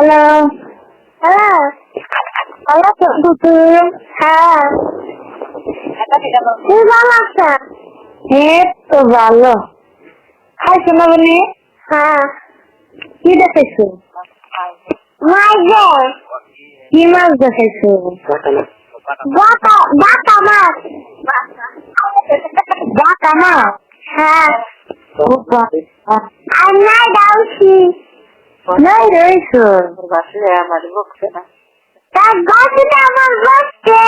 Hello hello hello কুকুর হ্যাঁ। তুই ভালো আছো হ্যাঁ তো ভালো। খাইছো না বলি হ্যাঁ। কি দেখেছ? মাছ কি মাছ দেখেছ? বাটা বাটা মাছ। বাটা মাছ? হ্যাঁ। আর নাই ডাউছি নাই রয়েছো তার গাছটা আমার বসছে।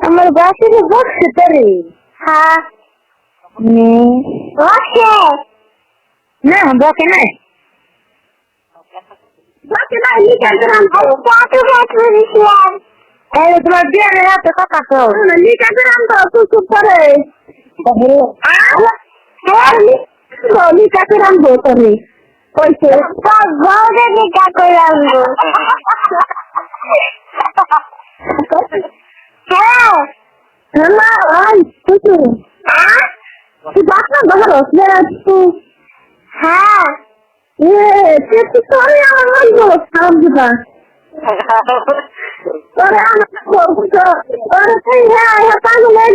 আমার গাছটা বসছে তোরে। হ্যাঁ। বসছে? না বসে নাই। বসে নাই গাছ এই তোমার কথা তো তো চুপ করে। তোরে? কইছে বউরে লিটা করে আনব। হ্যাঁ না ওই তুই তুই বাস না বাজার হসলে তুই হ্যাঁ। এ তুই তুই তোরে আমার বলব খারাপ দিবা। তোরে আমার তোরে হ্যাঁ হ্যাঁ হয়ে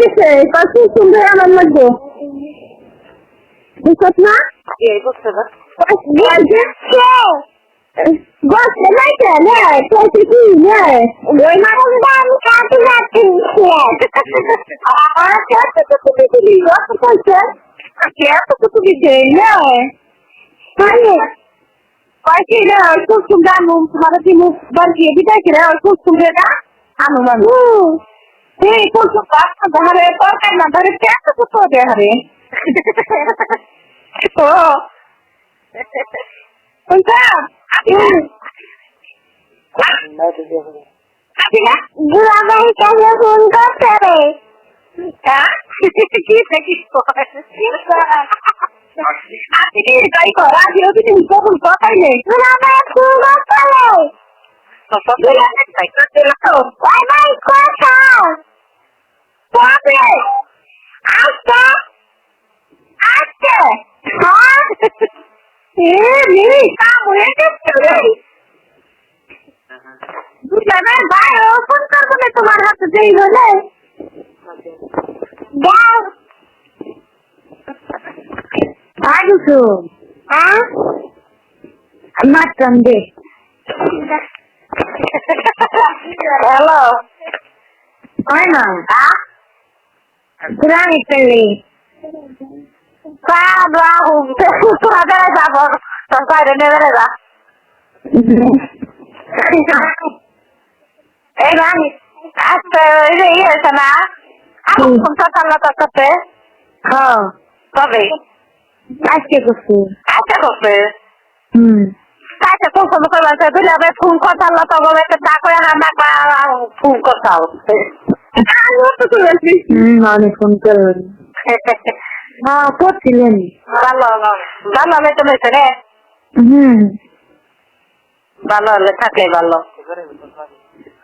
বুঝছ না? নাই তো না তুই কি না ওই মারুনটা আমি কাটে যাচ্ছি আমার কাছে তো তুমি দিলি কত পয়সা কত তো তুমি দেই না মানে কয়টি না খুব সুন্দর মুখ তোমার কি মুখ বাড়িয়ে দিতে কি রে খুব সুন্দর না আনো মানু এই খুব সুন্দর ধরে তরকারি না ধরে কেটে তো তো দে হরে ও কোনটা দুলাভাই কাছে ফোন করতে রে কি দেখি আপনি কি তাই করা দিও তুমি কখন কথাই নেই দুলাভাই ফোন করতে রে বাই বাই কথা কবে আজকে আজকে হ্যাঁ এ মেয়ে কাম হয়ে গেছে রে দুলাভাই ভাই ও ফোন করব না তোমার হাতে দেই হলে। আগুছো হ্যাঁ মাত্রাম দে। হ্যালো। হয় না। পেলে বাবু তোরা বেড়ে যাব তোর বাইরে নিয়ে বেড়ে যা এই রানি আজকে যে ইয়ে আছে না আমি ফোন করতাম তোর সাথে হ্যাঁ কবে আজকে করছি আজকে করছে হুম আজকে ফোন ফোন করে বলছে দুলে আবার ফোন করতাম তো বলে চা করে না না ফোন করতাম হুম আমি ফোন করবেন হ্যাঁ করছিলেন ভালো ভালো। আমি তো হয়েছে রে হুম। ভালো হলে থাকলে ভালো।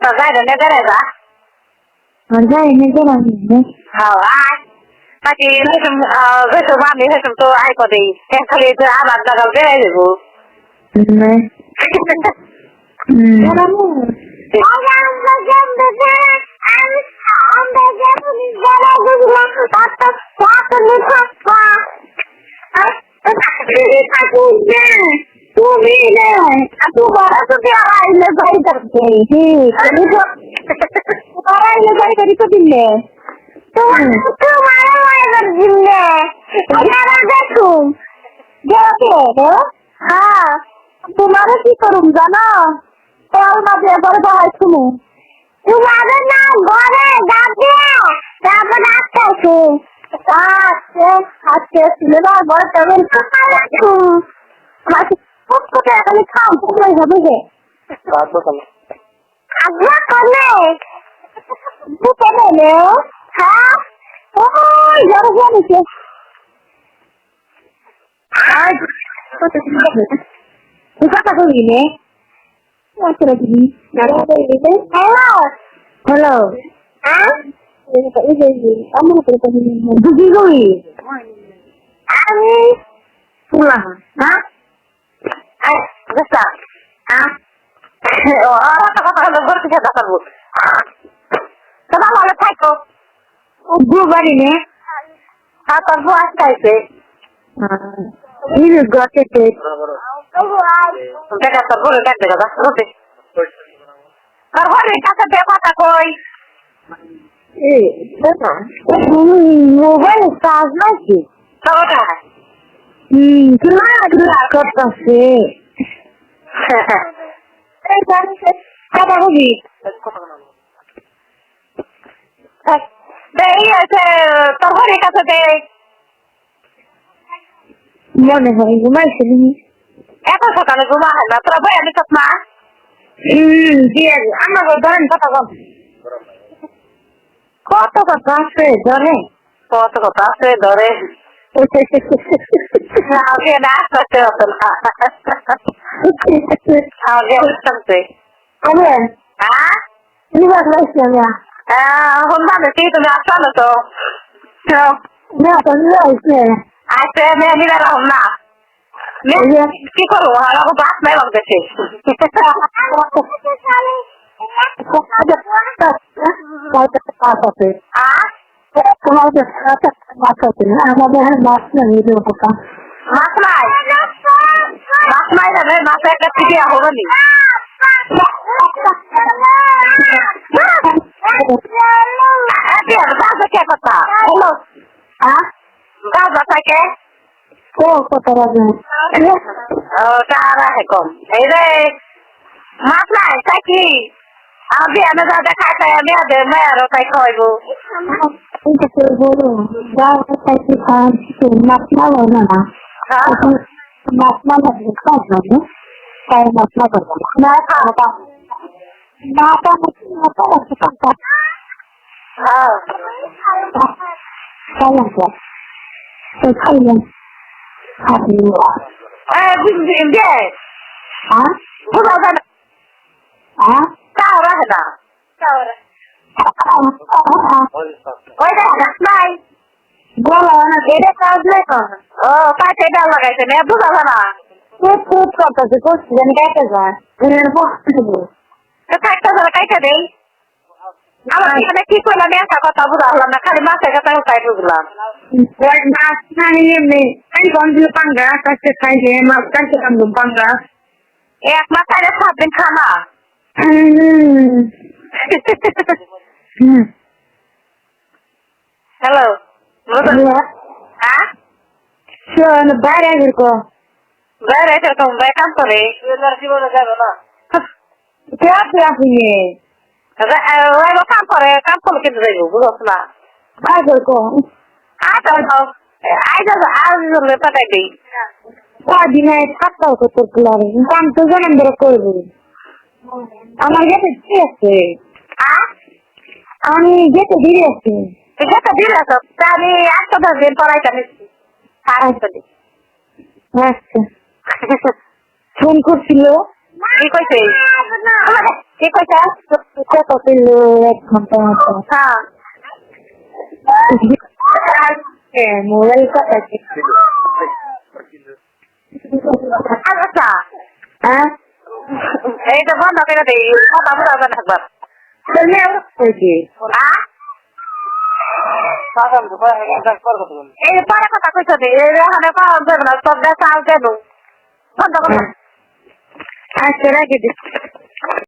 তো যাই রে নেবে যা। যাই নেবে হ্যাঁ আয়। বাকি হেসম হেসম আমি হেসম তো আই করে খালি তো আমার বেড়ে দেবো তুমি তু বড় তুমি আইলে যাই করতে তুমি তো আইলে যাই করি তো দিলে তোমার মায়ের দিলে যারা দেখুন দেখে হ্যাঁ কি করুম জানো তোর মাঝে এবার বাহাই শুনু তোমাদের না ঘরে যাবে তারপর আসতে আজকে আজকে সিনেমা ঘর তেমন আমাকে কোথায় এখানে খাও কোথায় হবে যে? আগ্রা করলে বুকে নেলে হ্যাঁ? ওই জড়ো জানিছে আর কথা কইলি নে হ্যালো হ্যালো হ্যাঁ বুঝি গই আমি পুলা হ্যাঁ আচ্ছা ওরা তো কথা হলো ঘর থেকে দেখাবো তোমার ভালো থাকো বউ বাড়ি নে হ্যাঁ তোর বউ আসতে ইরে গতে তে দেখা তোর বলে দেখ দেখা রোতে তোর ঘরের কাছে দিয়ে কথা কই? মোবাইল চার্জ নাই কি? তো ওটা হুম তোমার করতেছে? কথা বলি। তোর ঘরের কাছে দে। মনে হয় ঘুমাইছে নি এত সকালে ঘুমা হয় না। তোরা বই আমি মা। হুম দিয়ে আমার ধরেন কথা কম। কত কথা আছে ধরে। কত কথা আছে ধরে। আগে না আসতে হতো না। আগে আসতে কবে হ্যাঁ? আমি? এখন মানে কি তুমি আসছো না তো না তো লাইছি আসতে মেয়ে নিলে না। কি করব আমার বাস নাই লাগতেছে আছে হ্যাঁ। আমাদের আমাদের মাছ নেই কথা মাছ নাই মাছ নাই রে মাছ একটা থেকে হবে নি দাদা কে কথা হ্যালো দাদা থাকে ও কত রাজা ও তারা হে কম এই রে মাছ নাই থাকি আমি এনে যা দেখাই তাই আমি আদে মেয়ারও তাই খাইবো কিন্তু কেউ বলো যা চাইছি খাওয়ান মাছ না বলো না মাছ না লাগবে খাওয়া যাবে তাই মাছ না করব না খাওয়া না তো না তো আছে কাকা হ্যাঁ খাইলাম তো তো খাইলাম খাবি এই বুঝলি যে হ্যাঁ বুঝা যায় না হ্যাঁ তাও রাখে না ওই দেখ মাছ নাই বলো না এটা কাজ নাই কর ও পাইতে ডাল লাগাইছে না বুঝা যায় না খুব খুব করতেছে করছি জানি কেটে যায় এর বসতে তো কাইটা ধরে কাইটা দেই আমার এখানে কি করলাম? একটা কথা বুঝা না খালি মাছের কথা তাই বুঝলাম মাছ না এমনি। আমি বন্ধু পাঙ্গা কাছে খাইলে মাছ কাছে কামড় পাঙ্গা। এক মাস খাইলে সাত দিন খানা। হ্যালো হ্যাঁ? শোন বাইরে বেরকো বাইরে তো বাইরে কাম করে জীবনে যাবে না। কে আপনি ওই কাম করে কাম করলে কিন্তু যাইব বুঝছ না? বাইরে বেরকো আজ আজ পাঠাই দিই। কদিনে থাকতাও তো তোর কুলারে কাম তো জানেন ধরে করব আমার গেতে কি আছে? আমি গেতে দিয়ে আছি। আমি দশ দিন আচ্ছা। ফোন করছিল কি কইছে কি কইছে কত ছিল এক ঘণ্টা মতো। হ্যাঁ। মোবাইল কথা আচ্ছা। হ্যাঁ? এইটা বন্ধ করে দিই কথা বুঝা যাবে একবার। তুমি আমার কইছি হ্যাঁ এই যে পরে কথা কইছো দি এই এখানে পাওয়া যাবে না সব দেশ আল দেবো বন্ধ করো। আচ্ছা রাখি দিচ্ছি।